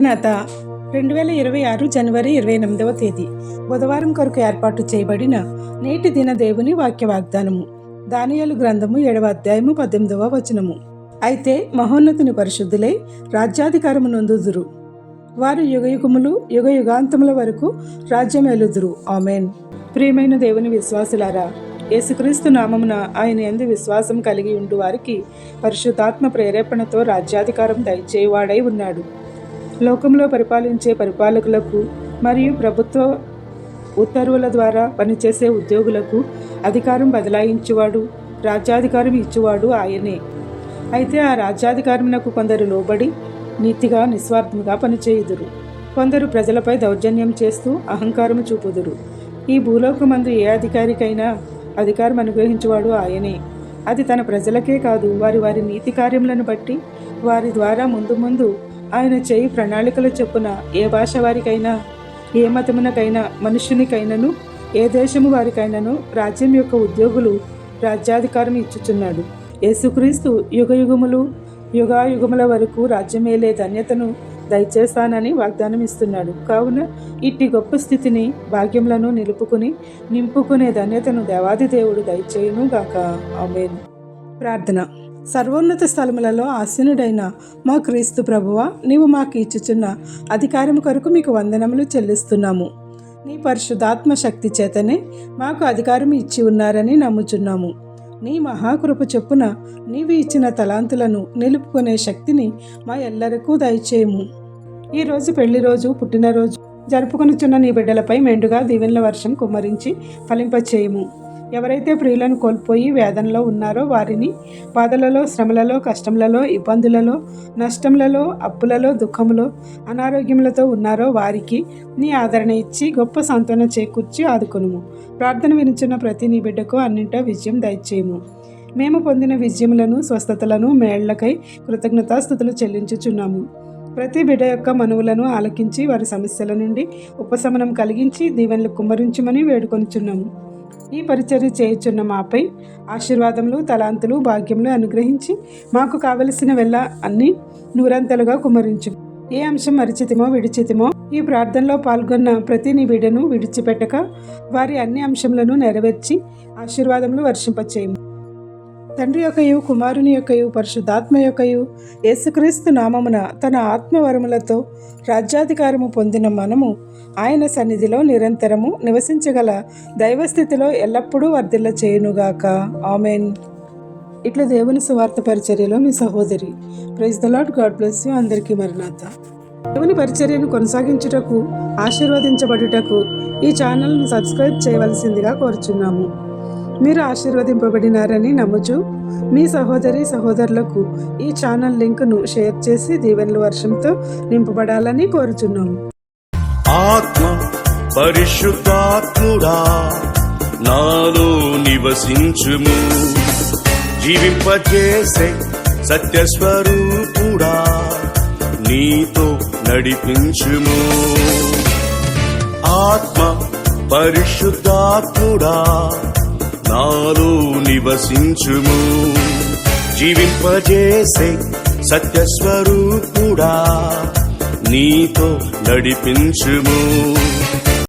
నేత రెండు వేల ఇరవై ఆరు జనవరి ఇరవై ఎనిమిదవ తేదీ. బుధవారం కొరకు ఏర్పాటు చేయబడిన నేటి దిన దేవుని వాక్య వాగ్దానము. దానియాలు గ్రంథము ఏడవ అధ్యాయము పద్దెనిమిదవ వచనము. అయితే మహోన్నతుని పరిశుద్ధులై రాజ్యాధికారము నొందుదురు. వారు యుగయుగములు యుగ యుగాంతముల వరకు రాజ్యమేలుదురు. ఆమెన్. ప్రియమైన దేవుని విశ్వాసులారా యేసుక్రీస్తు నామమున ఆయన ఎందు విశ్వాసం కలిగి ఉండు వారికి పరిశుద్ధాత్మ ప్రేరేపణతో రాజ్యాధికారం దయచేవాడై ఉన్నాడు. లోకంలో పరిపాలించే పరిపాలకులకు మరియు ప్రభుత్వ ఉత్తర్వుల ద్వారా పనిచేసే ఉద్యోగులకు అధికారం బదలాయించువాడు రాజ్యాధికారం ఇచ్చువాడు ఆయనే. అయితే ఆ రాజ్యాధికారమునకు కొందరు లోబడి నీతిగా నిస్వార్థంగా పనిచేయుదురు. కొందరు ప్రజలపై దౌర్జన్యం చేస్తూ అహంకారము చూపుదురు. ఈ భూలోకమందు ఏ అధికారికైనా అధికారం అనుగ్రహించువాడు ఆయనే. అది తన ప్రజలకే కాదు వారి వారి నీతి కార్యములను బట్టి వారి ద్వారా ముందు ముందు ఆయన చేయి ప్రణాళికల చొప్పున ఏ భాష వారికైనా ఏ మతమునకైనా మనుష్యునికైనను ఏ దేశము వారికైనాను రాజ్యం యొక్క ఉద్యోగులు రాజ్యాధికారం ఇచ్చుచున్నాడు. యేసుక్రీస్తు యుగయుగములు యుగాయుగముల వరకు రాజ్యమేలే ధన్యతను దయచేస్తానని వాగ్దానం ఇస్తున్నాడు కావున ఇట్టి గొప్ప స్థితిని భాగ్యములను నిలుపుకుని నింపుకునే ధన్యతను దేవాది దేవుడు దయచేయును గాక ప్రార్థన. సర్వోన్నత స్థలములలో ఆసీనుడైన మా క్రీస్తు ప్రభువ నీవు మాకు ఇచ్చుచున్న అధికారం కొరకు మీకు వందనములు చెల్లిస్తున్నాము. నీ పరిశుద్ధాత్మ శక్తి చేతనే మాకు అధికారం ఇచ్చి ఉన్నారని నమ్ముచున్నాము. నీ మహాకృప చొప్పున నీవు ఇచ్చిన తలాంతులను నిలుపుకునే శక్తిని మా ఎల్లరికూ దయచేయము. ఈరోజు పెళ్ళి రోజు పుట్టినరోజు జరుపుకొనిచున్న నీ బిడ్డలపై మెండుగా దీవెనల వర్షం కుమ్మరించి ఫలింపచేయము. ఎవరైతే ప్రియులను కోల్పోయి వేదనలో ఉన్నారో వారిని బాధలలో శ్రమలలో కష్టములలో ఇబ్బందులలో నష్టములలో అప్పులలో దుఃఖములో అనారోగ్యములతో ఉన్నారో వారికి నీ ఆదరణ ఇచ్చి గొప్ప సాంత్వన చేకూర్చి ఆదుకొనుము. ప్రార్థన వినిచున్న ప్రతి నీ బిడ్డకు అన్నింటా విజయం దయచేయము. మేము పొందిన విజయములను స్వస్థతలను మేళ్ళకై కృతజ్ఞతాస్థుతులు చెల్లించుచున్నాము. ప్రతి బిడ్డ యొక్క మనువులను ఆలకించి వారి సమస్యల నుండి ఉపశమనం కలిగించి దీవెనలు కుమ్మరించమని వేడుకొనుచున్నాము. ఈ పరిచర్య చేయుచున్న మాపై ఆశీర్వాదములు తలాంతులు భాగ్యములు అనుగ్రహించి మాకు కావలసిన వెళ్ళ అన్ని నూరంతలుగా కుమరించు ఏ అంశం మరిచితిమో విడిచితిమో ఈ ప్రార్థనలో పాల్గొన్న ప్రతి నిబిడను విడిచిపెట్టక వారి అన్ని అంశములను నెరవేర్చి ఆశీర్వాదములు వర్షింపచేయము. తండ్రి యొక్కయు కుమారుని యొక్కయు పరిశుద్ధాత్మ యొక్కయు యేసుక్రీస్తు నామమున తన ఆత్మవరములతో రాజ్యాధికారము పొందిన మనము ఆయన సన్నిధిలో నిరంతరము నివసించగల దైవస్థితిలో ఎల్లప్పుడూ వర్ధిల్ల చేయునుగాక ఆమెన్. ఇట్లా దేవుని సువార్త పరిచర్యలో మీ సహోదరి. Praise the Lord God bless you అందరికీ మరణాత. దేవుని పరిచర్యను కొనసాగించుటకు ఆశీర్వదించబడుటకు ఈ ఛానల్ను సబ్స్క్రైబ్ చేయవలసిందిగా కోరుచున్నాము. మీరు ఆశీర్వదింపబడినారని నమ్ముచు మీ సహోదరి సహోదరులకు ఈ ఛానల్ లింక్ను షేర్ చేసి దీవెనల వర్షంతో నింపబడాలని కోరుచున్నాము ఆత్మ పరిశుద్ధాత్ముడా నాలో నివసించుము. జీవింపజేసే సత్యస్వరూపుడా నీతో నడిపించుము. ఆత్మ పరిశుద్ధాత్ముడా నాలో నివసించుము. జీవింపజేసే సత్యస్వరూపుడా నీతో నడిపించుము.